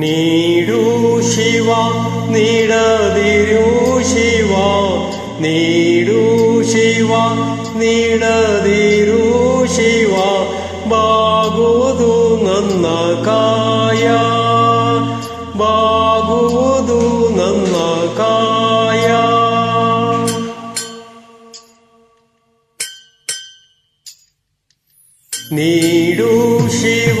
നീടൂ ശിവ നീടതിരൂ ശിവ നീടൂ ശിവ നീടതിരൂ ശിവ ബാഗോതു നന്ന കായ ബാഗോതു നന്ന കായ. നീടൂ ശിവ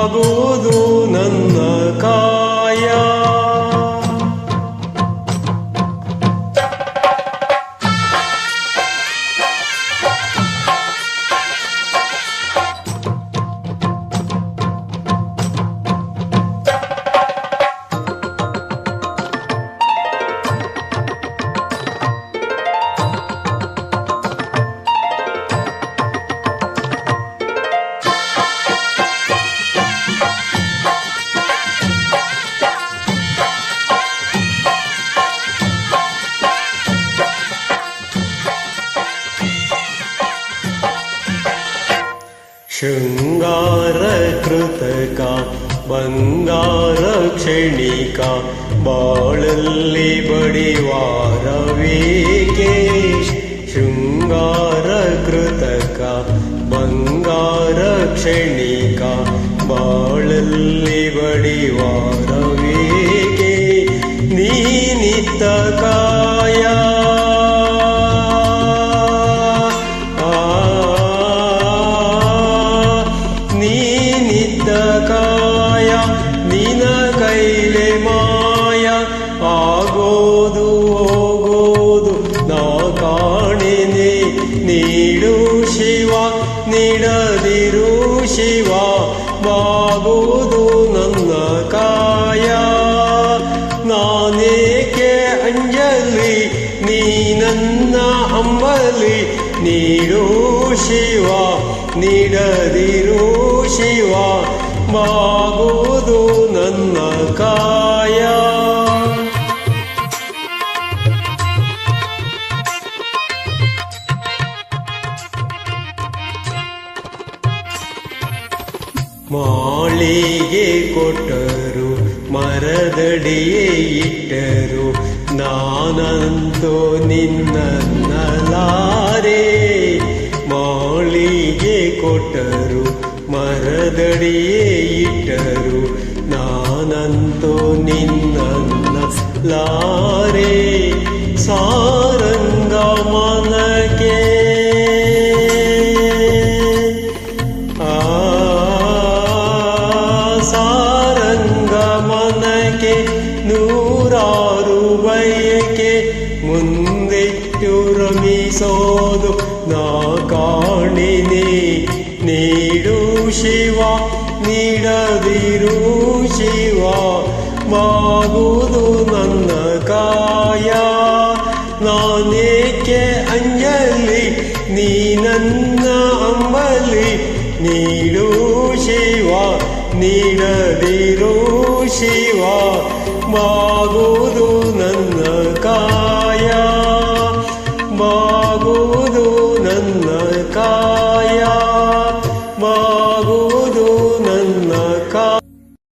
Magodo ಶೃಂಗಾರ ಕೃತಕ ಬಂಗಾರ ಕ್ಷಣಿಕ ಬಾಳಲ್ಲಿ ಬಡಿವಾರವೇಕೆ ಶೃಂಗಾರ ಕೃತಕ ಬಂಗಾರ ಕ್ಷಣಿಕ ಬಾಳಲ್ಲಿ ಬಡಿವಾರವೇಕೆ ನೀನಿತ್ತ ನೀಡು ಶಿವ ನೀಡದಿರು ಶಿವ ಬಾಗುವುದು ನನ್ನ ಕಾಯ. ಮಾಳಿಗೆ ಕೊಟ್ಟರು ಮರದಡಿಯೇ ಇಟ್ಟರು ನಾನಂತೂ ನಿನ್ನನ್ನಲಾರೆ ಮರದಡಿಯೇ ಇಟ್ಟರು ನಾನಂತೂ ನಿನ್ನನ್ನ ಲಾರೆ ಸಾರಂಗ ಮನಗೆ ಆ ಸಾರಂಗ ಮನಕ್ಕೆ ನೂರಾರು ಬಯಕೆ ಮುಂದಿಟ್ಟು ರಮಿಸೋದು ನಾ ಕಾಣಿನಿ ನೀಡು ಶಿವ ನೀಡದಿರು ಶಿವ ಮಾಗುವುದು ನನ್ನ ಕಾಯ ನಾನೇಕೆ ಅಂಜಲಿ ನೀ ನನ್ನ ಅಂಬಲಿ ನೀಡು ಶಿವ ನೀಡದಿರು ಶಿವ ಮಾಗುವುದು ನನ್ನ ಕಾಯ ಮಾಗುವುದು